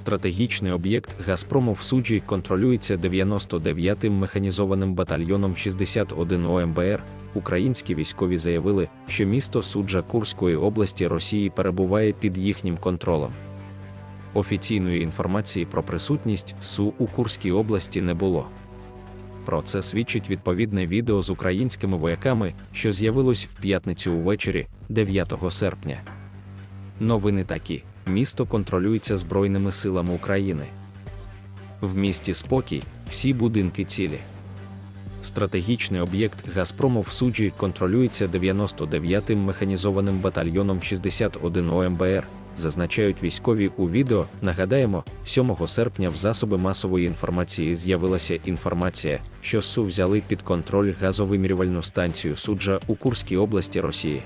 Стратегічний об'єкт Газпрому в суджі контролюється 99-м механізованим батальйоном 61 ОМБР. Українські військові заявили, що місто суджа Курської області Росії перебуває під їхнім контролем. Офіційної інформації про присутність СУ у Курській області не було. Про це свідчить відповідне відео з українськими вояками, що з'явилось в п'ятницю увечері, 9 серпня. Новини такі: місто контролюється Збройними силами України. В місті спокій, всі будинки цілі. Стратегічний об'єкт Газпрому в суджі контролюється 99-м механізованим батальйоном 61 ОМБР, зазначають військові у відео. Нагадаємо, 7 серпня в засоби масової інформації з'явилася інформація, що СУ взяли під контроль газовимірювальну станцію суджа у Курській області Росії.